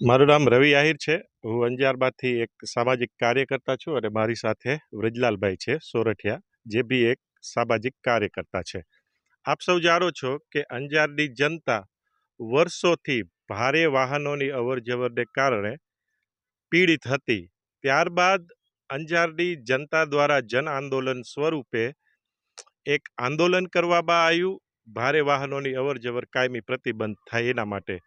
મારું નામ રવિ આહિર છે. હું અંજારમાંથી એક સામાજિક કાર્યકર્તા છું અને મારી સાથે વ્રજલાલભાઈ છે, સોરઠિયા, જે બી એક સામાજિક કાર્યકર્તા છે. આપ સૌ જાણો છો કે અંજારની જનતા વર્ષોથી ભારે વાહનોની અવરજવરને કારણે પીડિત હતી. ત્યારબાદ અંજારની જનતા દ્વારા જન આંદોલન સ્વરૂપે એક આંદોલન કરવામાં આવ્યું. ભારે વાહનોની અવરજવર કાયમી પ્રતિબંધ થાય એના માટે.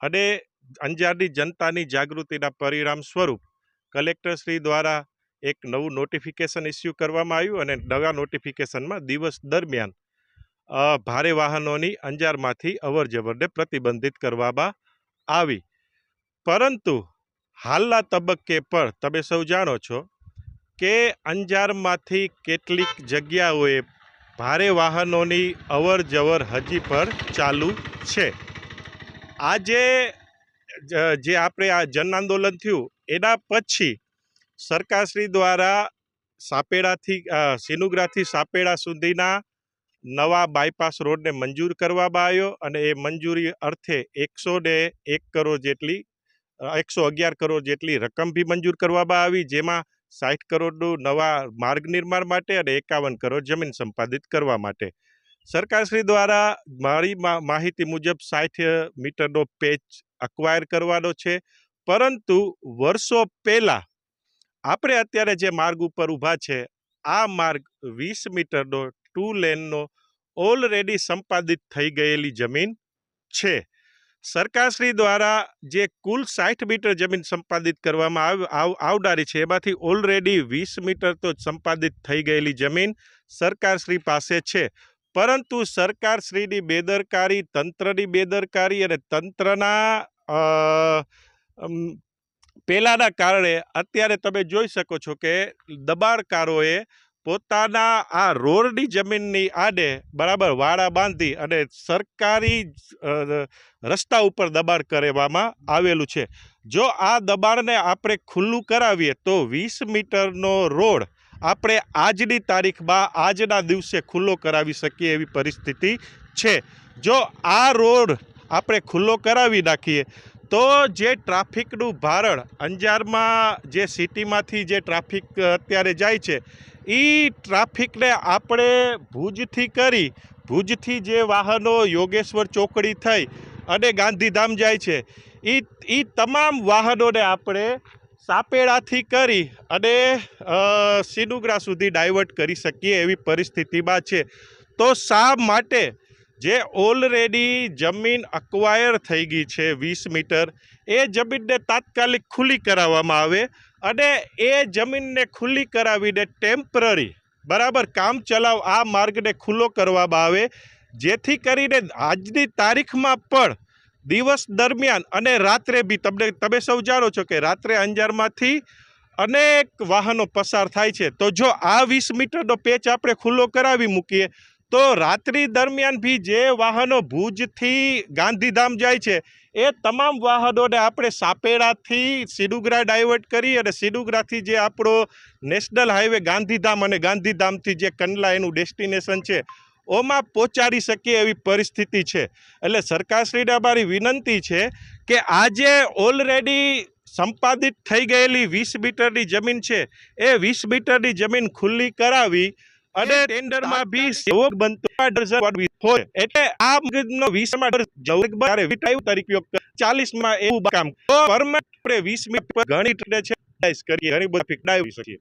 અને અંજારની જનતાની જાગૃતિના પરિણામ સ્વરૂપ કલેક્ટરશ્રી દ્વારા એક નવું નોટિફિકેશન ઇસ્યુ કરવામાં આવ્યું અને નવા નોટિફિકેશનમાં દિવસ દરમિયાન ભારે વાહનોની અંજારમાંથી અવર જવરને પ્રતિબંધિત કરવામાં આવી. પરંતુ હાલના તબક્કે પણ તમે સૌ જાણો છો કે અંજારમાંથી કેટલીક જગ્યાઓએ ભારે વાહનોની અવર જવર હજી પણ ચાલુ છે. આજે જ- આપણે આ જન આંદોલન થયું, એના પછી સરકારશ્રી દ્વારા સાપેડાથી સિનુગ્રાથી સાપેડા સુધીના નવા બાયપાસ રોડને મંજૂર કરવામાં આવ્યો અને એ મંજૂરી અર્થે એકસો ને એક કરોડ જેટલી એકસો અગિયાર કરોડ જેટલી રકમ બી મંજૂર કરવામાં આવી, જેમાં સાઠ કરોડનું નવા માર્ગ નિર્માણ માટે અને એકાવન કરોડ જમીન સંપાદિત કરવા માટે. સરકારશ્રી દ્વારા મારી માહિતી મુજબ સાઠ મીટરનો પેચ અક્વાયર કરવાનો છે. પરંતુ વર્ષો પહેલાં આપણે અત્યારે જે માર્ગ ઉપર ઊભા છે, આ માર્ગ વીસ મીટરનો ટુ લેનનો ઓલરેડી સંપાદિત થઈ ગયેલી જમીન છે. સરકારશ્રી દ્વારા જે કુલ સાઠ મીટર જમીન સંપાદિત કરવામાં આવ- આવ- આવનારી છે, એમાંથી ઓલરેડી વીસ મીટર તો સંપાદિત થઈ ગયેલી જમીન સરકારશ્રી પાસે છે. પરંતુ સરકારશ્રીની બેદરકારી, તંત્રની બેદરકારી અને તંત્રના પહેલાંના કારણે અત્યારે તમે જોઈ શકો છો કે દબાણકારોએ પોતાના આ રોડની જમીનની આડે બરાબર વાડા બાંધી અને સરકારી રસ્તા ઉપર દબાણ કરવામાં આવેલું છે. જો આ દબાણને આપણે ખુલ્લું કરાવીએ તો વીસ મીટરનો રોડ આપણે આજની તારીખમાં આજના દિવસે ખુલ્લો કરાવી શકીએ એવી પરિસ્થિતિ છે. જો આ રોડ આપણે ખુલ્લો કરાવી નાખીએ, તો જે ટ્રાફિકનું ભારણ, અંજારમાં જે સિટીમાંથી જે ટ્રાફિક અત્યારે જાય છે એ ટ્રાફિકને આપણે ભુજથી કરી, ભુજથી જે વાહનો યોગેશ્વર ચોકડી થઈ અને ગાંધીધામ જાય છે એ તમામ વાહનોને આપણે સાપેડાથી કરી અને સિનુગ્રા સુધી ડાયવર્ટ કરી શકીએ એવી પરિસ્થિતિમાં છે. તો શા માટે જે ઓલરેડી જમીન અક્વાયર થઈ ગઈ છે વીસ મીટર, એ જમીનને તાત્કાલિક ખુલ્લી કરાવવામાં આવે અને એ જમીનને ખુલ્લી કરાવીને ટેમ્પરરી, બરાબર કામ ચલાવ આ માર્ગને ખુલ્લો કરવામાં આવે. જેથી કરીને આજની તારીખમાં પણ દિવસ દરમિયાન અને રાત્રે બી, તમને, તમે સૌ જાણો છો કે રાત્રે અંજારમાંથી અનેક વાહનો પસાર થાય છે. તો જો આ વીસ મીટરનો પેચ આપણે ખુલ્લો કરાવી મૂકીએ, તો રાત્રિ દરમિયાન બી જે વાહનો ભુજથી ગાંધીધામ જાય છે, એ તમામ વાહનોને આપણે સાપેડાથી સિડુગરા ડાયવર્ટ કરી અને સિડુગરાથી જે આપણો નેશનલ હાઈવે ગાંધીધામ અને ગાંધીધામથી જે કંડલા એનું ડેસ્ટિનેશન છે ઓમાં પહોંચાડી શકીએ એવી પરિસ્થિતિ છે. એટલે સરકારશ્રીને અમારી વિનંતી છે કે આજે ઓલરેડી સંપાદિત થઈ ગયેલી વીસ મીટરની જમીન છે એ વીસ મીટરની જમીન ખુલ્લી કરાવી અને ટેન્ડરમાં બી એવો બનતો એટલે આ મગજનો વીસમાં તરીકે ચાલીસમાં એવું કામ આપણે વીસ મિનિટ ઘણી છે કરીએ ઘણી બધી ફિકડાવી શકીએ.